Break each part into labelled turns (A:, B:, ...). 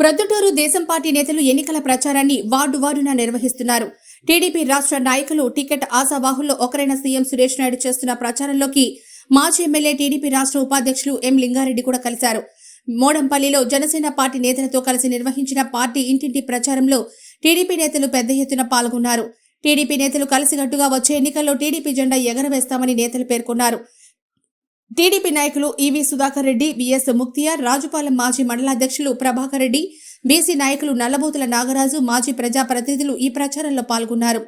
A: ప్రొద్దుటూరు దేశం పార్టీ నేతలు ఎన్నికల ప్రచారాన్ని వార్డు వార్డున నిర్వహిస్తున్నారు. టీడీపీ రాష్ట్ర నాయకులు టికెట్ ఆశావాహుల్లో ఒకరైన సీఎం సురేష్ నాయుడు చేస్తున్న ప్రచారంలోకి మాజీ ఎమ్మెల్యే టీడీపీ రాష్ట్ర ఉపాధ్యక్షులు ఎం లింగారెడ్డి కూడా కలిశారు. మోడంపల్లిలో జనసేన పార్టీ నేతలతో కలిసి నిర్వహించిన పార్టీ ఇంటింటి ప్రచారంలో టీడీపీ నేతలు పెద్ద ఎత్తున పాల్గొన్నారు. టీడీపీ నేతలు కలిసికట్టుగా వచ్చే ఎన్నికల్లో టీడీపీ జెండా ఎగరవేస్తామని నేతలు పేర్కొన్నారు. టీడీపీ నాయకులు ఈవీ సుధాకర్ రెడ్డి విఎస్ ముక్తియార్ రాజుపాలెం మాజీ మండలాధ్యక్షులు ప్రభాకర్ రెడ్డి బీసీ నాయకులు నల్లబోతుల నాగరాజు మాజీ ప్రజాప్రతినిధులు ఈ ప్రచారంలో పాల్గొన్నారు.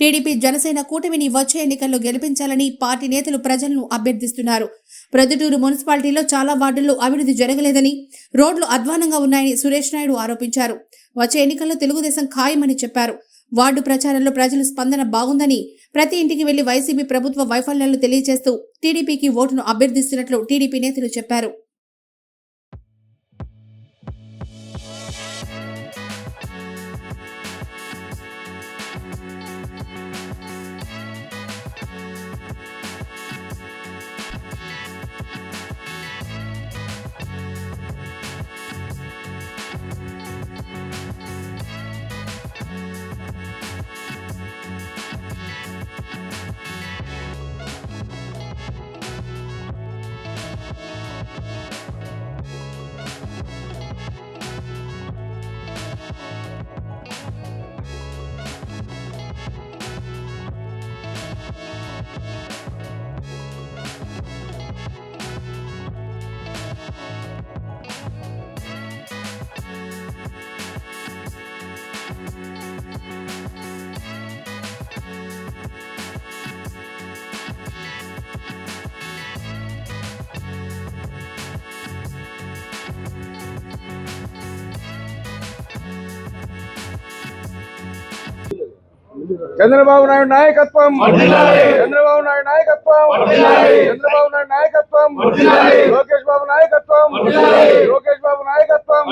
A: టీడీపీ జనసేన కూటమిని వచ్చే ఎన్నికల్లో గెలిపించాలని పార్టీ నేతలు ప్రజలను అభ్యర్థిస్తున్నారు. ప్రొద్దుటూరు మున్సిపాలిటీలో చాలా వార్డుల్లో అభివృద్ధి జరగలేదని రోడ్లు అధ్వానంగా ఉన్నాయని సురేష్ నాయుడు ఆరోపించారు. వచ్చే ఎన్నికల్లో తెలుగుదేశం ఖాయమని చెప్పారు. వార్డు ప్రచారంలో ప్రజలు స్పందన బాగుందని ప్రతి ఇంటికి వెళ్ళి వైసీపీ ప్రభుత్వ వైఫల్యాలు తెలియజేస్తూ టీడీపీకి ఓటును అభ్యర్థిస్తున్నట్లు టీడీపీ నేతలు చెప్పారు.
B: చంద్రబాబు నాయుడు నాయకత్వం. చంద్రబాబు నాయుడు నాయకత్వం. చంద్రబాబు నాయుడు నాయకత్వం. లోకేష్ బాబు నాయకత్వం. లోకేష్ బాబు నాయకత్వం.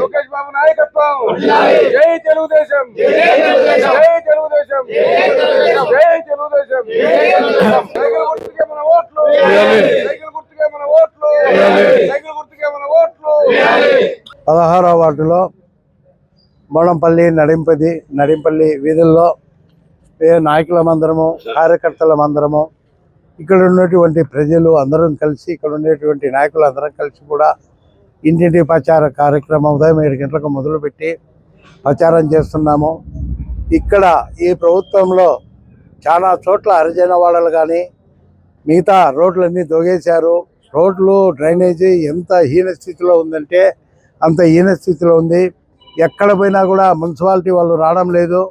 B: లోకేష్ బాబు నాయకత్వం. జై తెలుగుదేశం. జై తెలుగుదేశం. జై తెలుగుదేశం. సైకిల్ గుర్తుకే మన ఓట్లు. సైకిల్ గుర్తుకే మన ఓట్లు. సైకిల్ గుర్తుకే మన ఓట్లు.
C: పదహారవ వార్డులో మోడంపల్లి నడింపది నడింపల్లి వీధుల్లో నాయకుల మందరము కార్యకర్తల మందరము ఇక్కడ ఉన్నటువంటి ప్రజలు అందరం కలిసి ఇక్కడ ఉండేటువంటి నాయకులు అందరం కలిసి కూడా ఇంటింటి ప్రచార కార్యక్రమం ఉదయం ఏడు గంటలకు మొదలుపెట్టి ప్రచారం చేస్తున్నాము. ఇక్కడ ఈ ప్రభుత్వంలో చాలా చోట్ల హరిజన వాడలు కానీ మిగతా రోడ్లన్నీ దొగేశారు. రోడ్లు డ్రైనేజీ ఎంత హీన స్థితిలో ఉందంటే అంత హీన స్థితిలో ఉంది. ఎక్కడ పోయినా కూడా మున్సిపాలిటీ వాళ్ళు రావడం లేదు.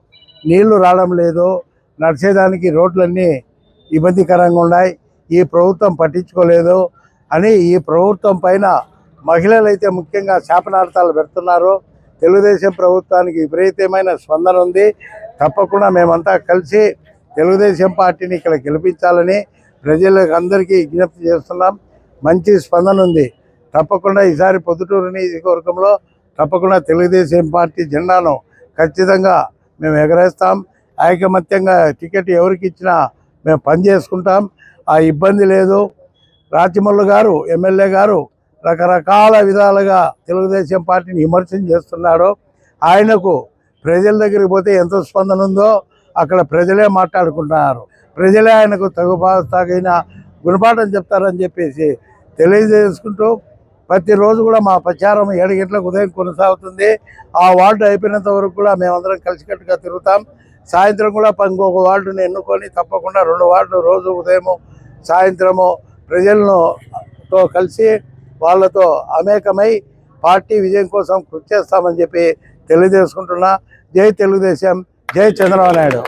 C: నీళ్ళు రావడం లేదు. నడిచేదానికి రోడ్లన్నీ ఇబ్బందికరంగా ఉన్నాయి. ఈ ప్రభుత్వం పట్టించుకోలేదు అని ఈ ప్రభుత్వం పైన మహిళలు అయితే ముఖ్యంగా శాపనార్థాలు పెడుతున్నారు. తెలుగుదేశం ప్రభుత్వానికి విపరీతమైన స్పందన ఉంది. తప్పకుండా మేమంతా కలిసి తెలుగుదేశం పార్టీని ఇక్కడ గెలిపించాలని ప్రజలకు అందరికీ విజ్ఞప్తి చేస్తున్నాం. మంచి స్పందన ఉంది. తప్పకుండా ఈసారి పొద్దుటూరు నియోజకవర్గంలో తప్పకుండా తెలుగుదేశం పార్టీ జెండాను ఖచ్చితంగా మేము ఎగరేస్తాం. ఐకమత్యంగా టికెట్ ఎవరికి ఇచ్చినా మేము పని చేసుకుంటాం. ఆ ఇబ్బంది లేదు. రాచిమల్లు గారు ఎమ్మెల్యే గారు రకరకాల విధాలుగా తెలుగుదేశం పార్టీని విమర్శన చేస్తున్నాడు. ఆయనకు ప్రజల దగ్గరికి పోతే ఎంత స్పందన ఉందో అక్కడ ప్రజలే మాట్లాడుకుంటున్నారు. ప్రజలే ఆయనకు తగు తగిన గుణపాఠం చెప్తారని చెప్పేసి తెలియజేసుకుంటూ ప్రతిరోజు కూడా మా ప్రచారం ఏడు గంటలకు ఉదయం కొనసాగుతుంది. ఆ వార్డు అయిపోయినంత వరకు కూడా మేమందరం కలిసికట్టుగా తిరుగుతాం. సాయంత్రం కూడా ఇంకొక వార్డుని ఎన్నుకొని తప్పకుండా రెండు వార్డులు రోజు ఉదయము సాయంత్రము ప్రజలను తో కలిసి వాళ్ళతో అమేకమై పార్టీ విజయం కోసం కృషి చేస్తామని చెప్పి తెలియజేసుకుంటున్నా. జై తెలుగుదేశం జై చంద్రబాబు నాయుడు.